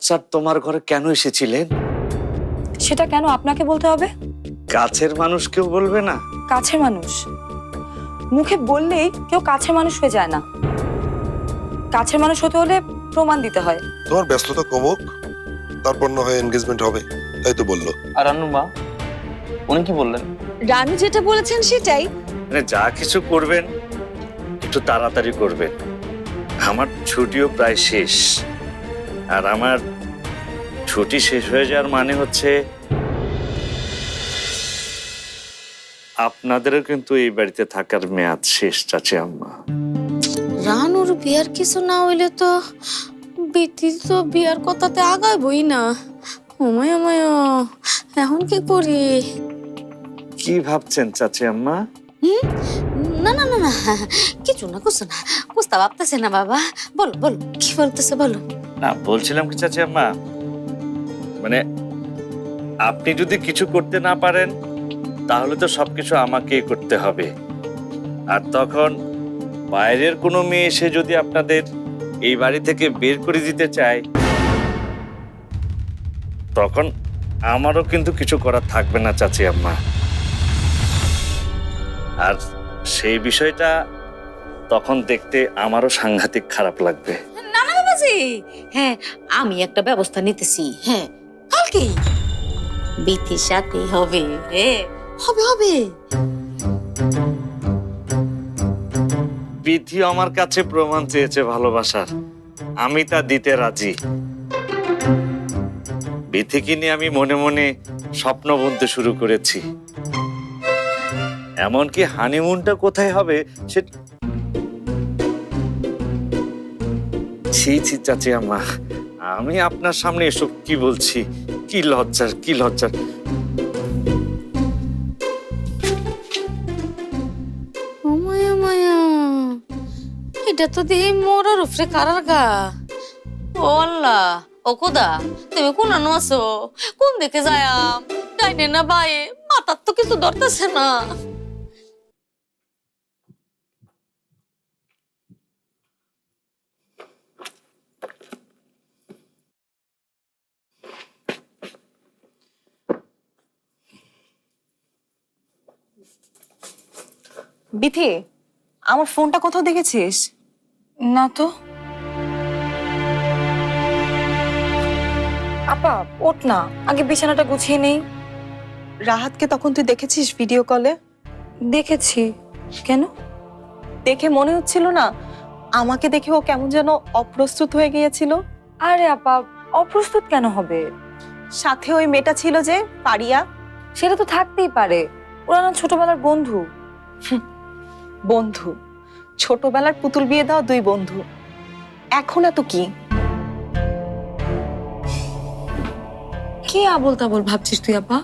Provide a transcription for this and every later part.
Sir তোমার ঘরে কেন এসেছিলেন? সেটা কেন আপনাকে বলতে হবে? কাছের মানুষ কেউ বলবে না? কাছের মানুষ। মুখে বললেই কেউ কাছের মানুষ হয়ে যায় না। কাছের মানুষ হতে হলে প্রমাণ দিতে হয়। তোমার ব্যস্ততা কমুক তারপর না হয় এনগেজমেন্ট হবে তাই তো বলল। আর রান্নু মা উনি কি বললেন? রানু যেটা বলেছেন সেটাই। মানে যা কিছু করবেন একটু তাড়াতাড়ি করবেন। আমার ছুটিও প্রায় শেষ। আর আমার ছুটি শেষ হয়ে যাওয়ার মানে হচ্ছে আপনাদেরও কিন্তু এই বাড়িতে থাকার মেয়াদ শেষ চাচি আম্মা। রানুর বিয়ার কিছু না হইলে তো বিতি তো বিয়ার কথাতে আগাইবই না। ওমায় আমায় এখন কি করি? কি ভাবছেন চাচি আম্মা? না না না না কিছু না কিছু না। বুঝতে ভাবতেছে না বাবা। বলো বলো কি বলতেছে বলো? না, বলছিলাম কি চাচি আম্মা? মানে আপনি যদি কিছু করতে না পারেন, তাহলে তো সবকিছু আমাকেই করতে হবে। আর তখন বাইরের কোনো মেয়ে এসে যদি আপনাদের এই বাড়ি থেকে বের করে দিতে চায়, তখন আমারও কিন্তু কিছু করার থাকবে না চাচি আম্মা। আর সেই বিষয়টা তখন দেখতে আমারও সাংঘাতিক খারাপ লাগবে। না হ্যাঁ আমি একটা ব্যবস্থা নিতেছি। হ্যাঁ কালকে। বিথির সাথে হবে। হ্যাঁ হবে হবে। বিধি আমার কাছে প্রমাণ চেয়েছে ভালোবাসার। আমি তা দিতে রাজি। বিধিকে নিয়ে আমি মনে মনে স্বপ্ন বুনতে শুরু করেছি। এমনকি হানিমুনটা কোথায় হবে সে ছি ছি চাচি আম্মা আমি আপনার সামনে এসব কি বলছি? কি লজ্জার কি লজ্জার? মায়া মায়া। এটা তো দেখি মোরার উপরে কারার গা। ও আল্লাহ, ও কোদা তুমি কোন আনো আছো? কোন দিকে যায়াম ডাইনে না বায়ে, মাথার তো কিছু ধরতেছে না। বিথি আমার ফোনটা কোথাও দেখেছিস? না তো। আপা ওঠ না আগে বিছানাটা গুছিয়ে নেই। রাহাতকে তখন তুই দেখেছিস ভিডিও কলে দেখেছি। কেন? দেখে মনে হচ্ছিল না আমাকে দেখে ও কেমন যেন অপ্রস্তুত হয়ে গিয়েছিল। আরে আপা অপ্রস্তুত কেন হবে? সাথে ওই মেয়েটা ছিল যে পারিয়া। সেটা তো থাকতেই পারে। ওরা না ছোটবেলার বন্ধু। বন্ধু। ছোটবেলার পুতুল বিয়ে দেওয়া দুই বন্ধু। এখন এত কি? কি আবল তাবল ভাবছিস তুই আপা?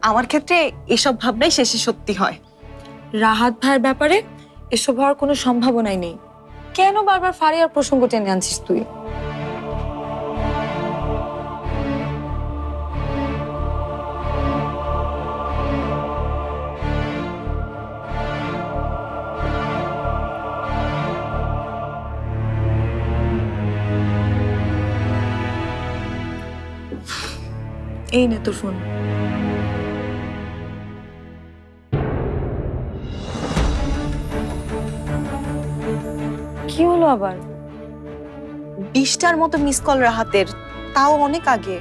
আমার ক্ষেত্রে এসব ভাবনাই শেষে সত্যি হয়। রাহাত ভাইয়ের ব্যাপারে এসব হওয়ার কোনো সম্ভাবনাই নেই। কেন বারবার ফারিয়ার প্রসঙ্গ টেনে আনছিস তুই? এই নে তোর ফোন। কি হলো আবার? বিশটার মতো মিস কল রাহাতের তাও অনেক আগে।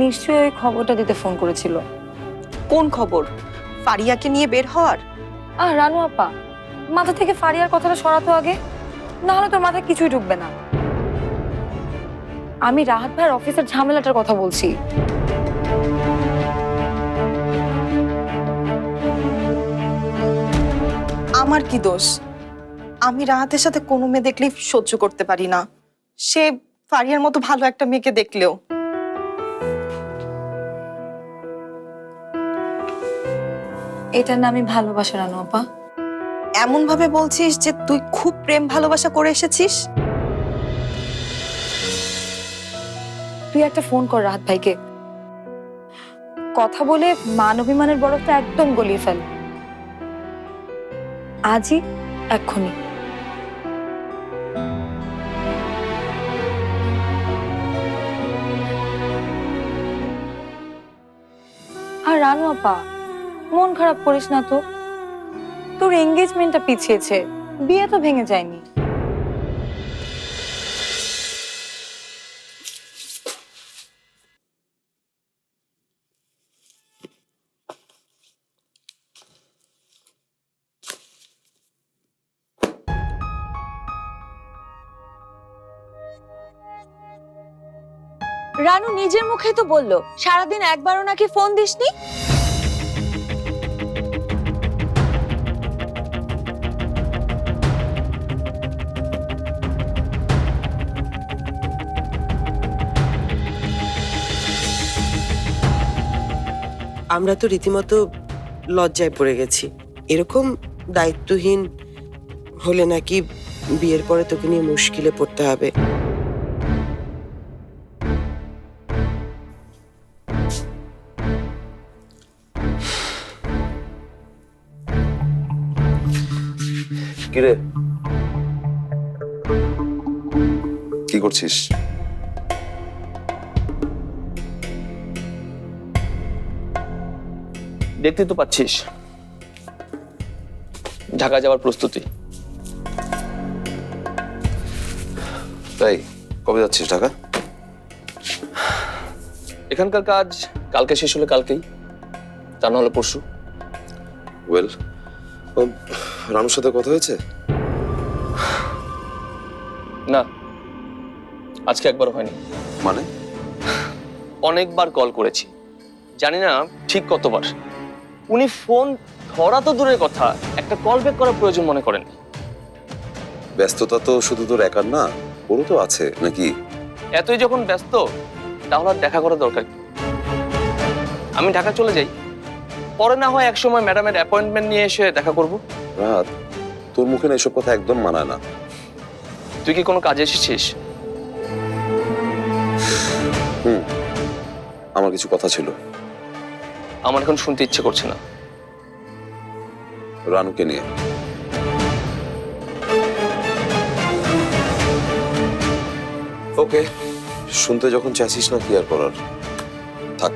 নিশ্চয়ই ওই খবরটা দিতে ফোন করেছিল। কোন খবর? ফারিয়াকে নিয়ে বের হওয়ার? আহ রানু আপা মাথা থেকে ফারিয়ার কথাটা সরাতো আগে। না হলে তোর মাথায় কিছুই ঢুকবে না। আমি রাহাত ভাইয়ের অফিসের ঝামেলাটার কথা বলছি। আমার কি দোষ? আমি রাহাতের সাথে কোনো মেয়ে দেখলেই সহ্য করতে পারি না। সে ফারিয়ার মতো ভালো একটা মেয়েকে দেখলেও। এটার নামই ভালোবাসা রানু আপা। এমন ভাবে বলছিস যে তুই খুব প্রেম ভালোবাসা করে এসেছিস? তুই একটা ফোন কর রাহাত ভাইকে। কথা বলে মান অভিমানের বরফটা একদম গলিয়ে ফেল। আজই, এক্ষুনি। আর রানু আপা, মন খারাপ করিস না তো। তোর এঙ্গেজমেন্টটা পিছিয়েছে। বিয়ে তো ভেঙে যায়নি। রানু নিজের মুখে তো বলল, সারাদিন একবারও নাকি ফোন দিসনি? আমরা তো রীতিমতো লজ্জায় পড়ে গেছি। এরকম দায়িত্বহীন হলে নাকি বিয়ের পরে তোকে নিয়ে মুশকিলে পড়তে হবে। কিরে? কি করছিস? দেখতে তো পাচ্ছিস। ঢাকা যাওয়ার প্রস্তুতি। তাই কবে যাচ্ছিস ঢাকা? এখানকার কাজ কালকে শেষ হলে কালকেই। তা নাহলে পরশু। ওয়েল রানুর সাথে কথা হয়েছে? না আজকে একবার হয়নি। মানে? অনেকবার কল করেছি। জানি না ঠিক কতবার। উনি ফোন ধরা তো দূরের কথা একটা কল ব্যাক করার প্রয়োজন মনে করেন। ব্যস্ততা তো শুধু তোর একার না ওরও তো আছে নাকি? এতই যখন ব্যস্ত তাহলে আর দেখা করা দরকার কি? আমি ঢাকা চলে যাই। পরে না হয় একসময় ম্যাডামের অ্যাপয়েন্টমেন্ট নিয়ে এসে দেখা করব। রাত তোর মুখে না এসব কথা একদম মানায় না। তুই কি কোনো কাজে এসেছিস? হুম আমার কিছু কথা ছিল। আমার এখন শুনতে ইচ্ছে করছে না। রানুকে নিয়ে। ওকে। শুনতে যখন চাইছিস না কি আর করার? থাক।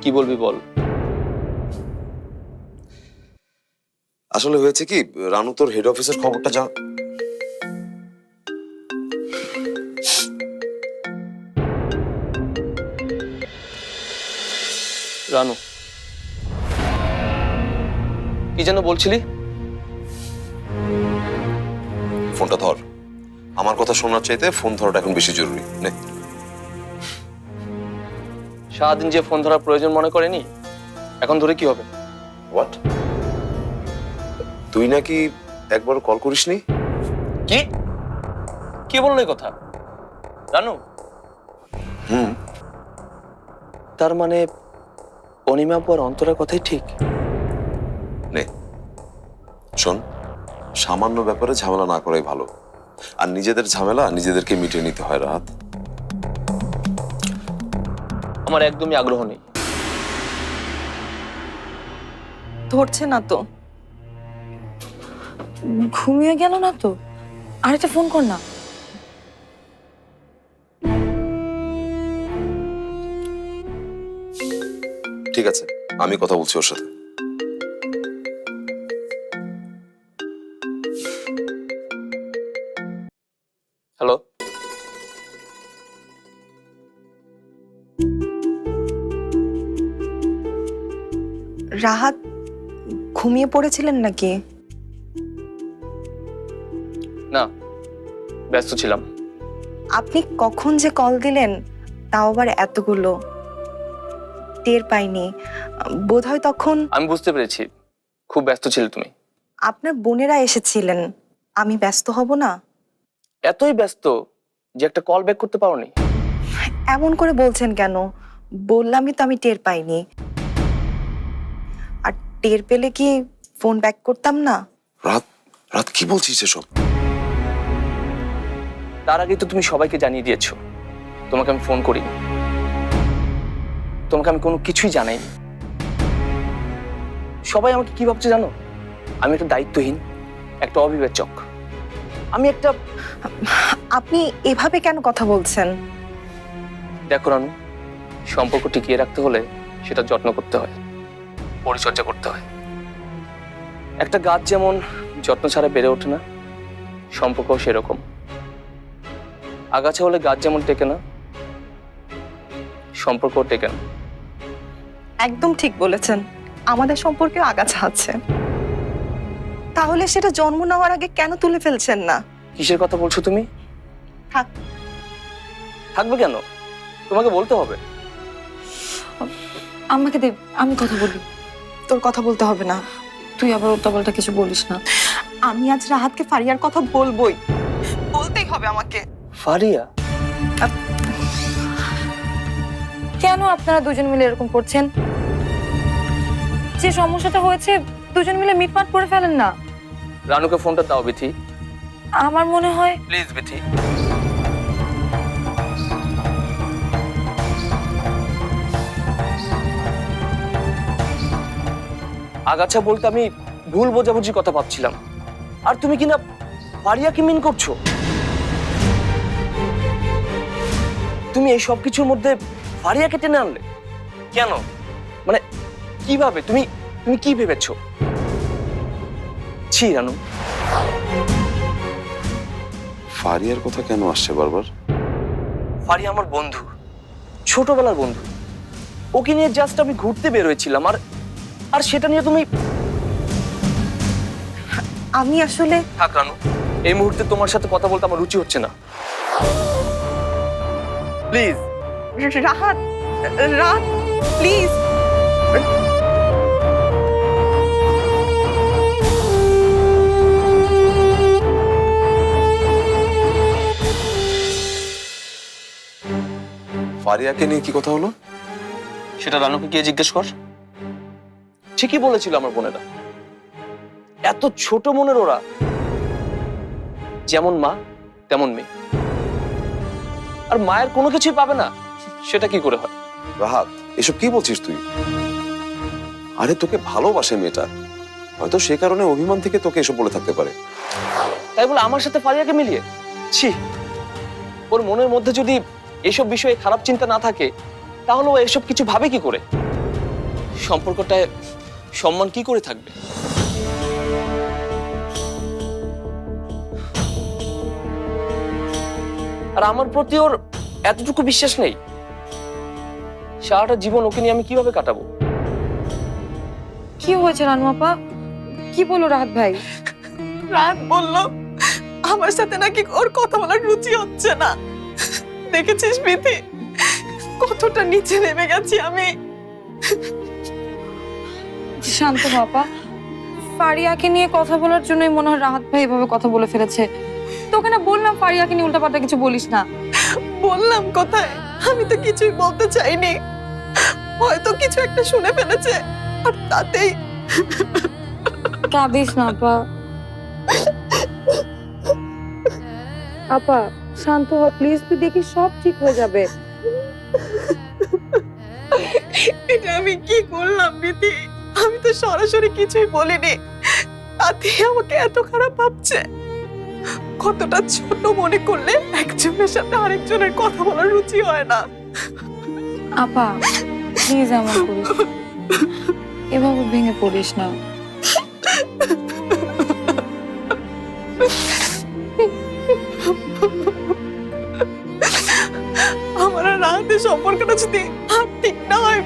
কি বলবি বল? আসলে হয়েছে কি রানু তোর হেড অফিসের খবরটা যা। রানু। কি যেন বলছিলি? ফোনটা ধর। আমার কথা শোনার চাইতে ফোন ধরাটা এখন বেশি জরুরি। নে। সারাদিন যে ফোন ধরার প্রয়োজন মনে করেনি এখন ধরে কি হবে? হোয়াট তুই নাকি একবার কল করিসনি? কি? কে বলল এই কথা? রানু? হুম। তার মানে অনিমা পর অন্তরের কথাই ঠিক? নে শোন সামান্য ব্যাপারে ঝামেলা না করাই ভালো। আর নিজেদের ঝামেলা নিজেদেরকে মিটিয়ে নিতে হয় রাত আমার একদমই আগ্রহ নেই। ধরছে না তো। ঘুমিয়ে গেল না তো? আরেকটা ফোন কর না। ঠিক আছে আমি কথা বলছি ওর সাথে। হ্যালো? রাহাত ঘুমিয়ে পড়েছিলেন নাকি? ব্যস্ত ছিলাম। আপনি কখন যে কল দিলেন তাও আবার এতগুলো। টের পাইনি। বোধহয় তখন আমি বুঝতে পেরেছি। খুব ব্যস্ত ছিলে তুমি। আপনার বোনেরা এসেছিলেন। আমি ব্যস্ত হব না? এতই ব্যস্ত যে একটা কল ব্যাক করতে পারোনি। এমন করে বলছেন কেন? বললামই তো আমি টের পাইনি। আর টের পেলে কি ফোন ব্যাক করতাম না? রাত রাত কি বলছিস এসব? তার আগেই তো তুমি সবাইকে জানিয়ে দিয়েছ। তোমাকে আমি ফোন করিনি। তোমাকে আমি কোনো কিছুই জানাইনি। সবাই আমাকে কি ভাবছে জানো? আমি একটা দায়িত্বহীন একটা অবিবেচক। আমি একটা আপনি এভাবে কেন কথা বলছেন? দেখো রানু সম্পর্ক টিকিয়ে রাখতে হলে সেটা যত্ন করতে হয় পরিচর্যা করতে হয়। একটা গাছ যেমন যত্ন ছাড়া বেড়ে ওঠে না সম্পর্কও সেরকম। আগাছা হলে গাছ যেমন টেকে না সম্পর্ক টেকে না। একদম ঠিক বলেছেন। আমাদের সম্পর্কেও আগাছা আছে। তাহলে সেটা জন্ম নেওয়ার আগে কেন তুলে ফেলছেন না? কিসের কথা বলছো তুমি? থাক। থাকবে কেন? তোমাকে বলতে হবে। আমাকে দেব আমি কথা বলি। তোর কথা বলতে হবে না। তুই আবার উল্টাপাল্টা কিছু বলিস না। আমি আজ রাহাতকে ফারিয়ার কথা বলবোই। বলতেই হবে আমাকে। ফারিয়া? কেন আপনারা দুজন মিলে এরকম করছেন? যে সমস্যাটা হয়েছে দুজন মিলে মিটমাট করে ফেলেন না। রানুকে ফোনটা দাও বিথি। আমার মনে হয় প্লিজ বিথি। আগাছা বলতে আমি ভুল বোঝাবুঝি কথা ভাবছিলাম। আর তুমি কিনা ফারিয়াকে মিন করছ? তুমি এই সব কিছুর মধ্যে ফারিয়াকে টেনে আনলে? কেন? মানে কীভাবে? তুমি তুমি কি ভেবেছো? ছি রানু। ফারিয়ার কথা কেন আসছে বারবার? ফারি আমার বন্ধু ছোটবেলার বন্ধু। ওকে নিয়ে জাস্ট আমি ঘুরতে বের হয়েছিলাম আর আর সেটা নিয়ে তুমি আমি আসলে থাক রানু। এই মুহূর্তে তোমার সাথে কথা বলতে আমার রুচি হচ্ছে না। প্লিজ রাহাত রাত প্লিজ ফারিয়াকে নিয়ে কি কথা হলো? সেটা রানুকে গিয়ে জিজ্ঞেস কর। ঠিকই বলেছিল আমার বোনেরা। এত ছোট মনের ওরা। যেমন মা তেমন মেয়ে। আর মায়ের কোনো কিছুই পাবে না? সেটা কি করে হয়? রাহাত এসব কি বলছিস তুই? আরে তোকে ভালোবাসে মেয়েটা। হয়তো সে কারণে অভিমান থেকে তোকে এসব বলে থাকতে পারে। তাই বলে আমার সাথে ফারিয়াকে মিলিয়ে? ছি ওর মনের মধ্যে যদি এসব বিষয়ে খারাপ চিন্তা না থাকে তাহলে ও এসব কিছু ভাবে কি করে? সম্পর্কটায় সম্মান কি করে থাকবে? আর আমার প্রতি ওর এতটুকু বিশ্বাস নেই। সারাটা জীবন ওকে নিয়ে আমি কীভাবে কাটাবো? কি হয়েছে রানু আপা কি বলো রাহাত ভাই? রাত বলল আমার সাথে নাকি ওর কথা বলার রুচি হচ্ছে না। দেখেছিস বিধি কতটা নিচে নেমে গেছি আমি। শান্ত বাবা ফারিয়াকে নিয়ে কথা বলার জন্যই মনে হয় রাহাত ভাই এভাবে কথা বলে ফেলেছে। তোকে না বললাম ফারিয়াকে নিয়ে উল্টাপাল্টা কিছু বলিস না। বললাম কোথায়? আমি তো কিছুই বলতে চাইনি। হয়তো কিছু একটা শুনে ফেলেছে আর তাতেই কাঁদিস না আপা। আপা শান্ত হ প্লিজ তুই দেখি সব ঠিক হয়ে যাবে। এটা আমি কি করলাম দিদি আমি তো সরাসরি কিছুই বলিনি। তাতে আমাকে এত খারাপ ভাবছে। কতটা ছোট মনে করলে একজনের সাথে আরেকজনের কথা বলার রুচি হয় না। আপা প্লিজ এমন করিস এভাবে ভেঙে পড়িস না। আমার আর রাহাতের সম্পর্কটা যদি আর ঠিক না হয়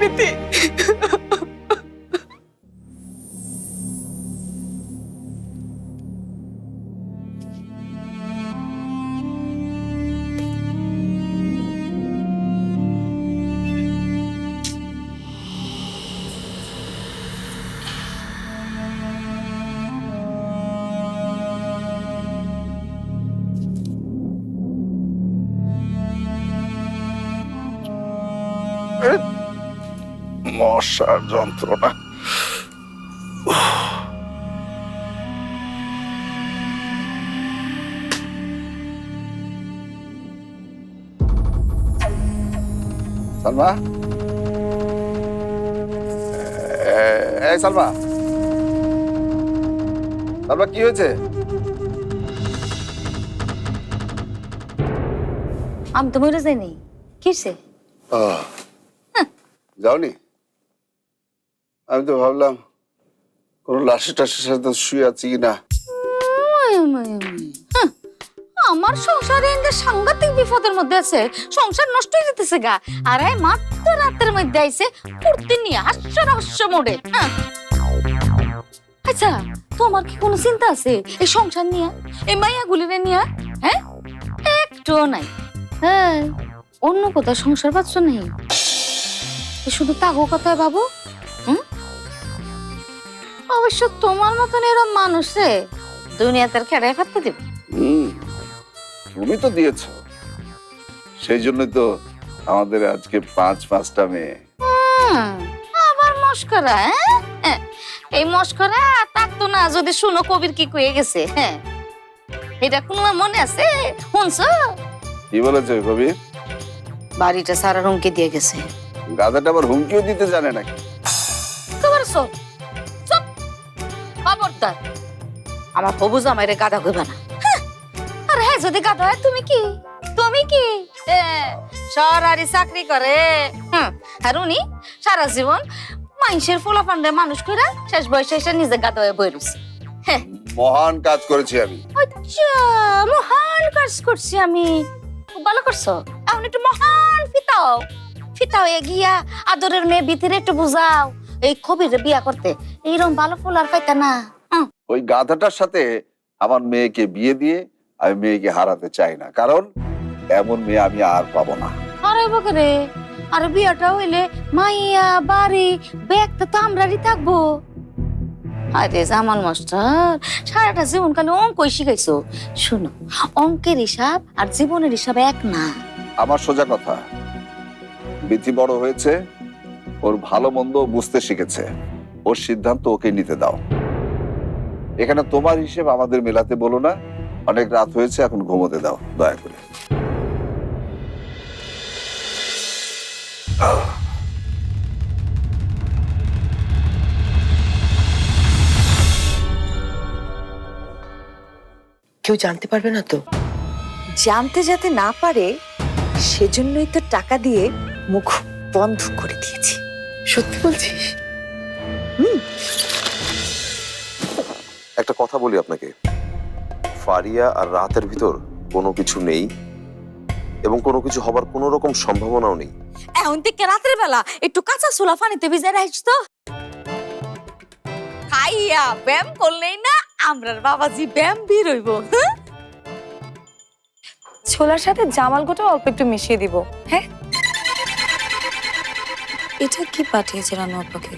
মশার যন্ত্রণা সালমা এ- এই সালমা সালমা কি হয়েছে? আমি তো মরে যাইনি। কিসে যাওনি? আমি তো ভাবলাম কোনো লাশে টাশের সাথে শুয়ে আছি কি না হ্যাঁ, আমার সংসারে এনে সাংঘাতিক বিপদের মধ্যে আছে সংসার নষ্ট হয়ে যেতেছে গা। আর এই মাত্র রাতের মধ্যে আইছে ফুর্তি নিয়ে হাস্য রহস্য মোড়ে হ্যাঁ। আচ্ছা তোমার কি কোনো চিন্তা আছে এই সংসার নিয়ে? এই মাইয়া গুলিরে নিয়ে হ্যাঁ? একটুও নাই। হ্যাঁ অন্য কোথাও সংসার পাচ্ছ নেই। শুধু তাগো কথায় বাবু অবশ্য তোমার মতন এরম মানুষে দুনিয়াতে আর খেড়াই ফেলতে দেবে। হুম তুমি তো দিয়েছ। সেই জন্যই তো আমাদের আজকে পাঁচ পাঁচটা মেয়ে। হুম, আবার মস্করা হ্যাঁ? হ্যাঁ এই মস্করা থাকতো না যদি শুনো কবির কি কয়ে গেছে হ্যাঁ? এটা কোনো মনে আছে? শুনছো? কি বলেছে কবি বাড়িটা সারা রুমকে দিয়ে গেছে। গাধাটা আবার হুমকিও দিতে জানে নাকি? তোমার সব খবরদার আমার হবু জামাইরে গাধা কইবা না। হ্যাঁ, আর হ্যাঁ যদি গাধা হয় তুমি কি? তুমি কি? সরারি চাকরি করে। আর উনি সারা জীবন মানুষের ফোলাফান্ডে মানুষ কইরা শেষ বয়সে এসে নিজে গাধা হয়ে বই রয়েছে মহান কাজ করেছি আমি। আচ্ছা মহান কাজ করছি আমি। ভালো করছ? এখন একটু মহান ফিতাও। ফিতাও এগিয়া আদরের মেয়ে ভিতরে একটু বুঝাও। এই কবিরে বিয়া করতে এইরকম ভালো ফুল আর পাইতা না। ওই গাধাটার সাথে আমার মেয়েকে বিয়ে দিয়ে আমি মেয়েকে হারাতে চাই না। কারণ এমন মেয়ে আমি আর পাবো না। আরে আরে বিয়াটা হইলে মাইয়া বাড়ি ব্যাগটা তো আমরারই থাকব। আরে জামাল মাস্টার সারাটা জীবন কালে অঙ্কই শিখাইছো। শুনো অঙ্কের হিসাব আর জীবনের হিসাব এক না। আমার সোজা কথা বিথি বড় হয়েছে ওর ভালো মন্দ বুঝতে শিখেছে। ওর সিদ্ধান্ত ওকে নিতে দাও। এখানে তোমার হিসেব আমাদের মেলাতে বলো না। অনেক রাত হয়েছে এখন ঘুমোতে দাও দয়া করে। কেউ জানতে পারবে না তো? জানতে যাতে না পারে সেজন্যই তো টাকা দিয়ে মুখ বন্ধ করে দিয়েছি। সত্যি বলছিস? একটা কথা বলি আপনাকে। ফারিয়া আর রাতের ভিতর কোনো কিছু নেই এবং কোনো কিছু হবার কোনো রকম সম্ভাবনাও নেই। এখন থেকে রাতের বেলা একটু কাঁচা সোলা পানিতে ভিজে রাখিস তো। খাইয়া ব্যায়াম করলেই না আমরার বাবাজি ব্যায়াম বের হইব ছোলার সাথে জামাল গোটা অল্প একটু মিশিয়ে দিব হ্যাঁ? এটা কি পাঠিয়েছে রানু আপাকে